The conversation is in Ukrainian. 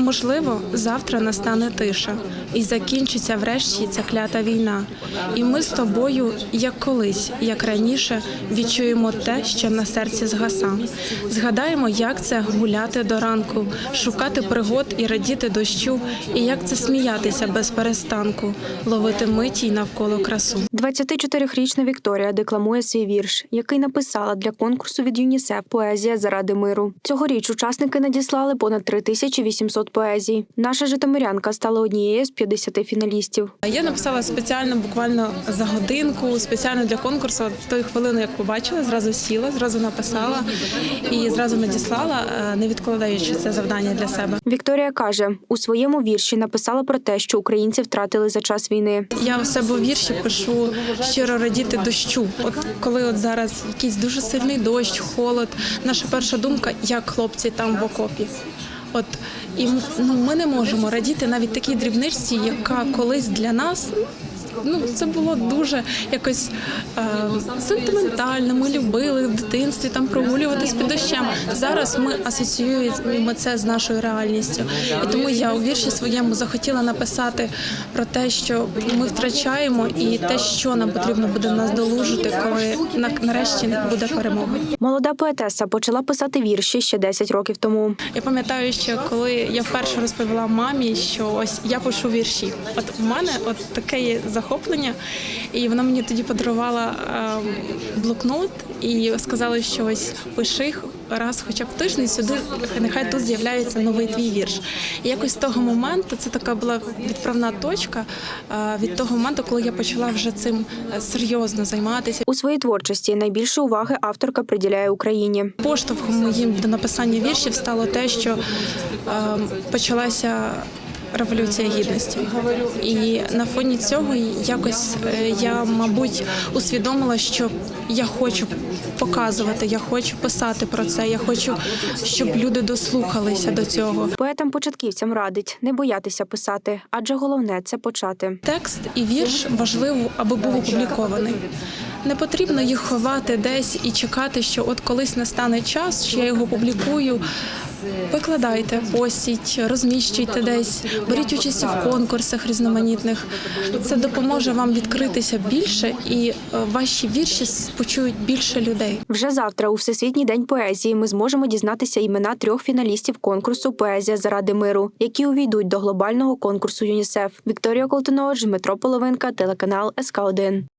Можливо, завтра настане тиша, і закінчиться врешті ця клята війна. І ми з тобою, як колись, як раніше, відчуємо те, що на серці згаса. Згадаємо, як це гуляти до ранку, шукати пригод і радіти дощу, і як це сміятися без перестанку, ловити миті й навколо красу. 24-річна Вікторія декламує свій вірш, який написала для конкурсу від ЮНІСЕФ Поезія заради миру. Цьогоріч учасники надіслали понад 3800 поезій. Наша житомирянка стала однією з 50 фіналістів. Я написала спеціально, буквально за годинку, спеціально для конкурсу. В ту хвилину, як побачила, зразу сіла, зразу написала і зразу надіслала, е, не відкладаючи це завдання для себе. Вікторія каже, у своєму вірші написала про те, що українці втратили за час війни. Я в себе у вірші пишу щиро радіти дощу. От коли от зараз якийсь дуже сильний дощ, холод, наша перша думка, як хлопці там в окопі. От і ну, ми не можемо радіти навіть такій дрібничці, яка колись для нас. Ну, це було дуже якось е, сентиментально. Ми любили в дитинстві там прогулюватись під дощем. Зараз ми асоціюємо це з нашою реальністю. І тому я у вірші своєму захотіла написати про те, що ми втрачаємо, і те, що нам потрібно буде наздолужити, коли на- нарешті буде перемога. Молода поетеса почала писати вірші ще 10 років тому. Я пам'ятаю, що коли я вперше розповіла мамі, що ось я пишу вірші. От в мене от таке є захоплення, і вона мені тоді подарувала ем, блокнот і сказала, що ось пиши раз, хоча б тиждень сюди, нехай тут з'являється новий твій вірш. І якось з того моменту це така була відправна точка е, від того моменту, коли я почала вже цим е, серйозно займатися. У своїй творчості найбільше уваги авторка приділяє Україні. Поштовхом моїм до написання віршів стало те, що е, почалася революція гідності. І на фоні цього якось е, я, мабуть, усвідомила, що я хочу показувати, я хочу писати про це, я хочу, щоб люди дослухалися до цього. Поетам-початківцям радить не боятися писати, адже головне це почати. Текст і вірш важливо, аби був опублікований. Не потрібно їх ховати десь і чекати, що от колись настане час, що я його публікую. Викладайте, постіть, розміщуйте десь, беріть участь в конкурсах різноманітних. Це допоможе вам відкритися більше, і е, ваші вірші почують більше людей. Вже завтра, у Всесвітній день поезії, ми зможемо дізнатися імена трьох фіналістів конкурсу Поезія заради миру, які увійдуть до глобального конкурсу ЮНІСЕФ. Вікторія Колтунова, Дмитро Половинка, телеканал СК 1